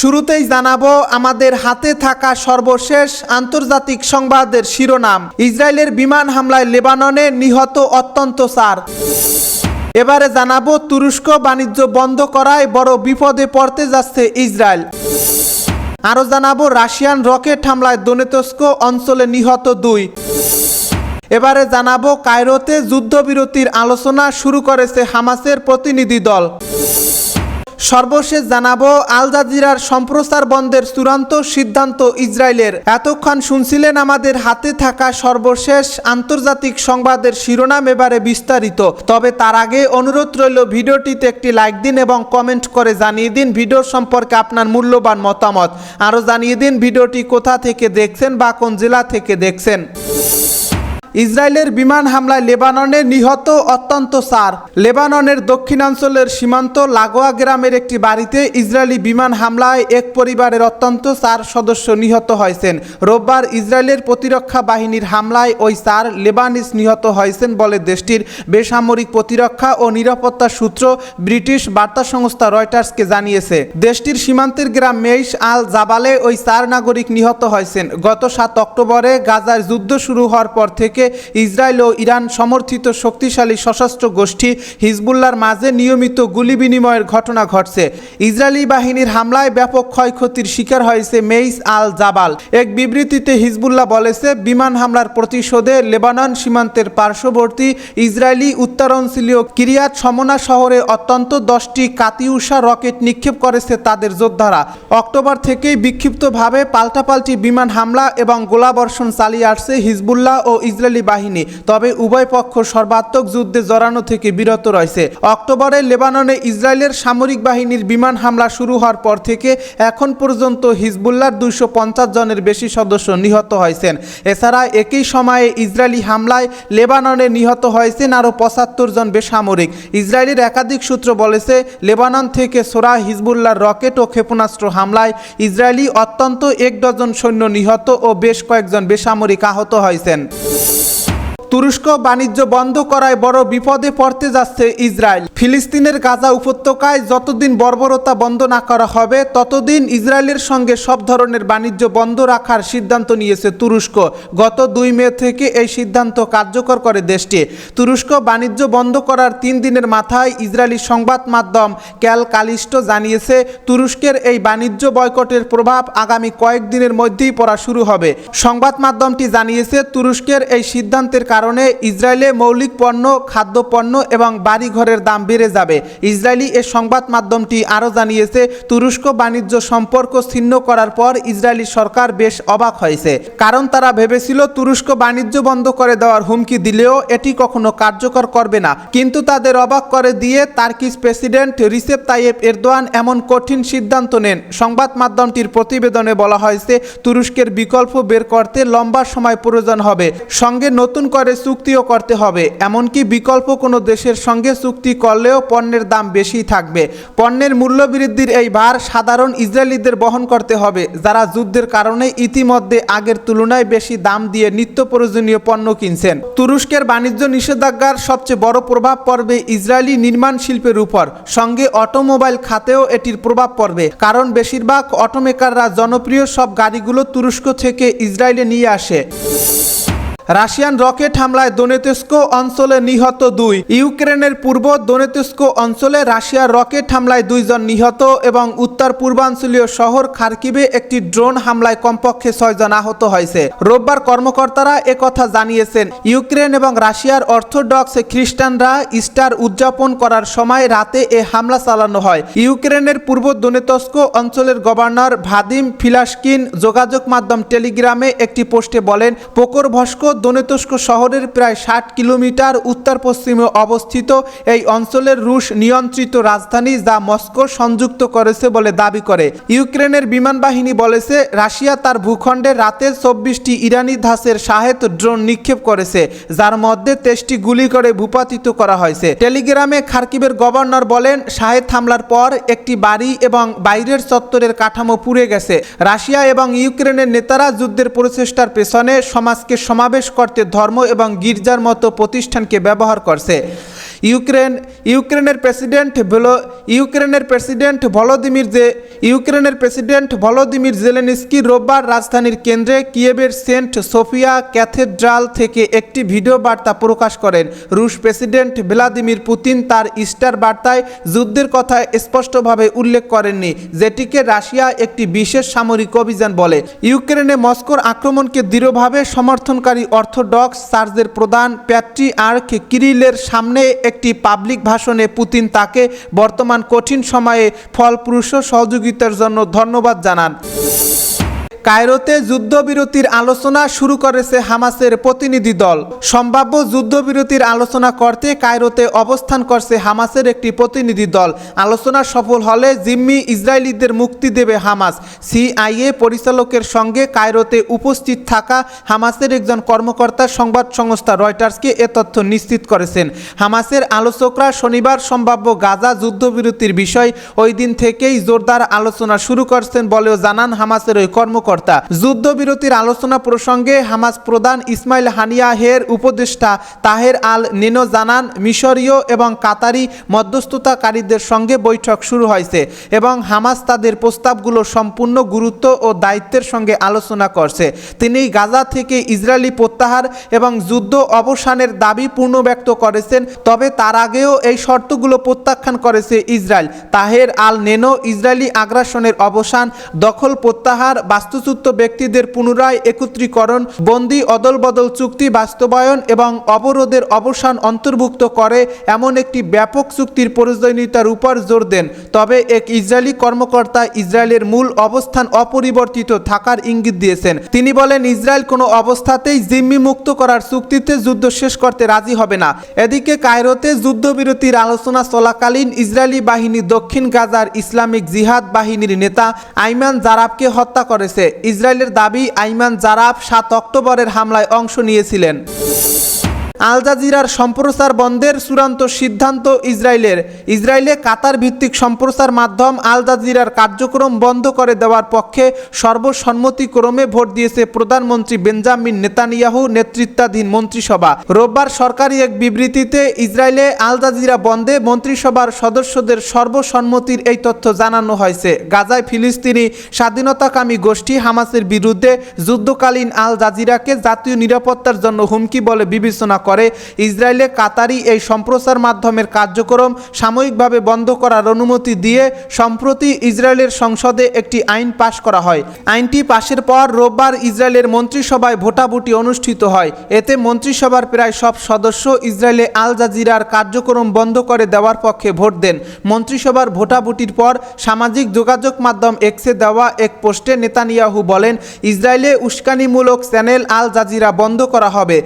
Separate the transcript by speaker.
Speaker 1: শুরুতেই জানাব, আমাদের হাতে থাকা সর্বশেষ আন্তর্জাতিক সংবাদের শিরোনাম। ইসরায়েলের বিমান হামলায় লেবাননে নিহত অত্যন্ত সার। এবারে জানাব, তুরস্ক বাণিজ্য বন্ধ করায় বড় বিপদে পড়তে যাচ্ছে ইসরায়েল। আরও জানাব, রাশিয়ান রকেট হামলায় দোনেতস্ক অঞ্চলে নিহত দুই। এবারে জানাব, কায়রোতে যুদ্ধবিরতির আলোচনা শুরু করেছে হামাসের প্রতিনিধি দল। সর্বশেষ জানাব, আল জাজিরার সম্প্রচার বন্ধের চূড়ান্ত সিদ্ধান্ত ইসরায়েলের। এতক্ষণ শুনছিলেন আমাদের হাতে থাকা সর্বশেষ আন্তর্জাতিক সংবাদের শিরোনাম এবারে বিস্তারিত। তবে তার আগে অনুরোধ রইল, ভিডিওটিতে একটি লাইক দিন এবং কমেন্ট করে জানিয়ে দিন ভিডিও সম্পর্কে আপনার মূল্যবান মতামত। আরও জানিয়ে দিন ভিডিওটি কোথা থেকে দেখছেন বা কোন জেলা থেকে দেখছেন। ইসরায়েলের বিমান হামলায় লেবাননে নিহত অত্যন্ত সার। লেবাননের দক্ষিণাঞ্চলের সীমান্ত লাগোয়া গ্রামের একটি বাড়িতে ইসরায়েলি বিমান হামলায় এক পরিবারের অত্যন্ত চার সদস্য নিহত হয়েছেন। রোববার ইসরায়েলের প্রতিরক্ষা বাহিনীর হামলায় ওই চার লেবানিস নিহত হয়েছেন বলে দেশটির বেসামরিক প্রতিরক্ষা ও নিরাপত্তা সূত্র ব্রিটিশ বার্তা সংস্থা রয়টার্সকে জানিয়েছে। দেশটির সীমান্তের গ্রাম মেইস আল জাবালে ওই চার নাগরিক নিহত হয়েছেন। গত সাত অক্টোবরে গাজার যুদ্ধ শুরু হওয়ার পর থেকে ইসরায়েল ও ইরান সমর্থিত শক্তিশালী সশস্ত্র গোষ্ঠী হিজবুল্লার মাঝে নিয়মিত গুলি বিনিময়ের ঘটনা ঘটছে। ইসরায়েলি বাহিনীর হামলায় ব্যাপক ক্ষয়ক্ষতির শিকার হয়েছে মেইস আল জাবাল এক বিবৃতিতে হিজবুল্লাহ বলেছে, বিমান হামলার প্রতিশোধে লেবানন সীমান্তের পার্শ্ববর্তী ইসরায়েলি উত্তরাঞ্চলীয় কিরিয়াত সমনা শহরে অত্যন্ত দশটি কাতিউষা রকেট নিক্ষেপ করেছে তাদের যোদ্ধারা। অক্টোবর থেকেই বিক্ষিপ্তভাবে পাল্টাপাল্টি বিমান হামলা এবং গোলাবর্ষণ চালিয়ে আসছে হিজবুল্লাহ ও ইসরায়েলি বাহিনী, তবে উভয় পক্ষ সর্বাত্মক যুদ্ধে জড়ানো থেকে বিরত রয়েছে। অক্টোবরে লেবাননে ইসরায়েলের সামরিক বাহিনীর বিমান হামলা শুরু হওয়ার পর থেকে এখন পর্যন্ত হিজবুল্লাহর দুইশো জনের বেশি সদস্য নিহত হয়েছেন। এছাড়া একই সময়ে ইসরায়েলি হামলায় লেবাননে নিহত হয়েছেন আরও পঁচাত্তর জন বেসামরিক। ইসরায়েলের একাধিক সূত্র বলেছে, লেবানন থেকে সোরা হিজবুল্লাহর রকেট ও ক্ষেপণাস্ত্র হামলায় ইসরায়েলি অত্যন্ত এক ডজন সৈন্য নিহত ও বেশ কয়েকজন বেসামরিক আহত হয়েছেন। তুরস্ক বাণিজ্য বন্ধ করায় বড় বিপদে পড়তে যাচ্ছে ইসরায়েল। ফিলিস্তিনের গাজা উপত্যকায় যতদিন বর্বরতা বন্ধ না করা হবে, ততদিন ইসরায়েলের সঙ্গে সব ধরনের বাণিজ্য বন্ধ রাখার সিদ্ধান্ত নিয়েছে তুরস্ক। গত দুই মে থেকে এই সিদ্ধান্ত কার্যকর করে দেশটি। তুরস্ক বাণিজ্য বন্ধ করার তিন দিনের মাথায় ইসরায়েলি সংবাদ মাধ্যম ক্যাল কালিস্টো জানিয়েছে, তুরস্কের এই বাণিজ্য বয়কটের প্রভাব আগামী কয়েকদিনের মধ্যেই পড়া শুরু হবে। সংবাদ মাধ্যমটি জানিয়েছে, তুরস্কের এই সিদ্ধান্তের কারণে ইসরায়েলে মৌলিক পণ্য খাদ্যপণ্য এবং বাড়িঘরের দাম বেড়ে যাবে। ইসরায়েলি এ সংবাদ মাধ্যমটি আরও জানিয়েছে, তুরস্ক বাণিজ্য সম্পর্ক ছিন্ন করার পর ইসরায়েলি সরকার বেশ অবাক হয়েছে। কারণ তারা ভেবেছিল তুরস্ক বাণিজ্য বন্ধ করে দেওয়ার হুমকি দিলেও এটি কখনো কার্যকর করবে না। কিন্তু তাদের অবাক করে দিয়ে Turkish president Recep Tayyip Erdogan এমন কঠিন সিদ্ধান্ত নেন। সংবাদ মাধ্যমটির প্রতিবেদনে বলা হয়েছে, তুরস্কের বিকল্প বের করতে লম্বা সময় প্রয়োজন হবে। সঙ্গে নতুন করে চুক্তিও করতে হবে, এমনকি বিকল্প কোনো দেশের সঙ্গে চুক্তি করলেও পণ্যের দাম বেশি থাকবে। পণ্যের মূল্য বৃদ্ধির এই ভার সাধারণ ইসরায়েলিদের বহন করতে হবে, যারা যুদ্ধের কারণে ইতিমধ্যে আগের তুলনায় বেশি দাম দিয়ে নিত্য প্রয়োজনীয় পণ্য কিনছেন। তুরস্কের বাণিজ্য নিষেধাজ্ঞার সবচেয়ে বড় প্রভাব পড়বে ইসরায়েলি নির্মাণ শিল্পের উপর। সঙ্গে অটোমোবাইল খাতেও এটির প্রভাব পড়বে, কারণ বেশিরভাগ অটোমেকাররা জনপ্রিয় সব গাড়িগুলো তুরস্ক থেকে ইসরায়েলে নিয়ে আসে। রাশিয়ান রকেট হামলায় দোনেতেস্কো অঞ্চলে নিহত দুই, ইউক্রেনের পূর্ব দোনেতেস্কো অঞ্চলে রাশিয়ার রকেট হামলায় দুইজন নিহত এবং উত্তর পূর্বাঞ্চলীয় শহর খার্কিবে একটি ড্রোন হামলায় কমপক্ষে ছয়জন আহত হয়েছে। রোববার কর্মকর্তারা একথা জানিয়েছেন। ইউক্রেন এবং রাশিয়ার অর্থোডক্স খ্রিস্টানরা ইস্টার উদযাপন করার সময় রাতে এ হামলা চালানো হয়। ইউক্রেনের পূর্ব দোনেতস্কো অঞ্চলের গভর্নর ভাদিম ফিলাসকিন যোগাযোগ মাধ্যম টেলিগ্রামে একটি পোস্টে বলেন, পোকর ভস্ক দোনেতস্ক শহরের প্রায় ষাট কিলোমিটার উত্তর পশ্চিমে অবস্থিত এই অঞ্চলের রুশ নিয়ন্ত্রিত রাজধানী যা মস্কো সংযুক্ত করেছে বলে দাবি করে। ইউক্রেনের বিমান বাহিনী বলেছে, রাশিয়া তার ভূখণ্ডে রাতে চব্বিশটি ইরানি ধাসের সাহেত ড্রোন নিক্ষেপ করেছে, যার মধ্যে তেইশটি গুলি করে ভূপাতিত করা হয়েছে। টেলিগ্রামে খার্কিবের গভর্নর বলেন শাহেদ হামলার পর একটি বাড়ি এবং বাইরের চত্বরের কাঠামো পুড়ে গেছে। রাশিয়া এবং ইউক্রেনের নেতারা যুদ্ধের প্রচেষ্টার পেছনে সমাজকে সমাবেশ করতে ধর্ম এবং গির্জার মতো প্রতিষ্ঠানকে ব্যবহার করছে। ইউক্রেন, ইউক্রেনের প্রেসিডেন্ট ভলো, ইউক্রেনের প্রেসিডেন্ট ভলোদিমির যে ইউক্রেনের প্রেসিডেন্ট ভলোদিমির জেলেনস্কি রোববার রাজধানীর কেন্দ্রে কিয়েভের সেন্ট সোফিয়া ক্যাথেড্রাল থেকে একটি ভিডিও বার্তা প্রকাশ করেন। রুশ প্রেসিডেন্ট ভ্লাদিমির পুতিন তার ইস্টার বার্তায় যুদ্ধের কথা স্পষ্টভাবে উল্লেখ করেননি, যেটিকে রাশিয়া একটি বিশেষ সামরিক অভিযান বলে। ইউক্রেনে মস্কোর আক্রমণকে দৃঢ়ভাবে সমর্থনকারী অর্থোডক্স চার্চের প্রধান প্যাট্রি আর্ক কিরিলের সামনে একটি পাবলিক ভাষণে পুতিন তাকে বর্তমান কঠিন সময়ে ফলপ্রসূ সহযোগিতার জন্য ধন্যবাদ জানান। কায়রোতে যুদ্ধবিরতির আলোচনা শুরু করেছে হামাসের প্রতিনিধি দল। সম্ভাব্য যুদ্ধবিরতির আলোচনা করতে কায়রোতে অবস্থান করছে হামাসের একটি প্রতিনিধি দল। আলোচনা সফল হলে জিম্মি ইসরায়েলিদের মুক্তি দেবে হামাস। সিআইএ পরিচালকের সঙ্গে কায়রোতে উপস্থিত থাকা হামাসের একজন কর্মকর্তা সংবাদ সংস্থা রয়টার্সকে এ তথ্য নিশ্চিত করেছেন। হামাসের আলোচকরা শনিবার সম্ভাব্য গাজা যুদ্ধবিরতির বিষয় ওই দিন থেকেই জোরদার আলোচনা শুরু করছেন বলেও জানান হামাসের ওই কর্মকর্তা। যুদ্ধবিরতির আলোচনা প্রসঙ্গে হামাস প্রধান ইসমাইল হানিয়া হের উপদেষ্টা তাহের আল নেনো জানান, মিশরীয় এবং কাতারি মধ্যস্থতাকারীদের সঙ্গে বৈঠক শুরু হয়েছে এবং হামাস তাদের প্রস্তাবগুলো সম্পূর্ণ গুরুত্ব ও দায়িত্বের সঙ্গে আলোচনা করছে। তিনি গাজা থেকে ইসরায়েলি প্রত্যাহার এবং যুদ্ধ অবসানের দাবি পূর্ণ ব্যক্ত করেছেন, তবে তার আগেও এই শর্তগুলো প্রত্যাখ্যান করেছে Israel Taher al Nunu Israeli আগ্রাসনের অবসান, দখল প্রত্যাহার বাস্তুচ্যুত ব্যক্তিদের পুনরায় একত্রীকরণ, বন্দি অদলবদল চুক্তি বাস্তবায়ন এবং অবরোধের অবসান অন্তর্ভুক্ত করে এমন একটি ব্যাপক চুক্তির প্রয়োজনীয়তার উপর জোর দেন। তবে এক ইসরায়েলি কর্মকর্তা ইসরায়েলের মূল অবস্থান অপরিবর্তিত থাকার ইঙ্গিত দিয়েছেন। তিনি বলেন, ইসরায়েল কোনো অবস্থাতেই জিম্মি মুক্ত করার চুক্তিতে যুদ্ধ শেষ করতে রাজি হবে না। এদিকে কায়রোতে যুদ্ধবিরতির আলোচনা চলাকালীন ইসরায়েলি বাহিনী দক্ষিণ গাজার ইসলামিক জিহাদ বাহিনীর নেতা আইমান জারাবকে হত্যা করেছে। ইসরায়েলের দাবি আইমান জারাফ সাত অক্টোবরের হামলায় অংশ নিয়েছিলেন। আল জাজিরার সম্প্রচার বন্ধের চূড়ান্ত সিদ্ধান্ত ইসরায়েলের। ইসরায়েলে কাতার ভিত্তিক সম্প্রচার মাধ্যম আল জাজিরার কার্যক্রম বন্ধ করে দেওয়ার পক্ষে সর্বসম্মতিক্রমে ভোট দিয়েছে প্রধানমন্ত্রী বেঞ্জামিন নেতানিয়াহু নেতৃত্বাধীন মন্ত্রিসভা। রোববার সরকারি এক বিবৃতিতে ইসরায়েলে আল জাজিরা বন্ধে মন্ত্রিসভার সদস্যদের সর্বসম্মতির এই তথ্য জানানো হয়েছে। গাজায় ফিলিস্তিনি স্বাধীনতাকামী গোষ্ঠী হামাসের বিরুদ্ধে যুদ্ধকালীন আল জাজিরাকে জাতীয় নিরাপত্তার জন্য হুমকি বলে বিবেচনা করে। ইসরায়েলে কাতারি এই সম্প্রচার মাধ্যমের কার্যক্রম সাময়িকভাবে বন্ধ করার অনুমতি দিয়ে সম্প্রতি ইসরায়েলের সংসদে একটি আইন পাশ করা হয়। আইনটি পাশের পর রোববার ইসরায়েলের মন্ত্রিসভায় ভোটাভুটি অনুষ্ঠিত হয়। এতে মন্ত্রিসভার প্রায় সব সদস্য ইসরায়েলে আল জাজিরার কার্যক্রম বন্ধ করে দেওয়ার পক্ষে ভোট দেন। মন্ত্রিসভার ভোটাভুটির পর সামাজিক যোগাযোগ মাধ্যম এক্সে দেওয়া এক পোস্টে নেতানিয়াহু বলেন, ইসরায়েলে উস্কানিমূলক চ্যানেল আল জাজিরা বন্ধ করা হবে।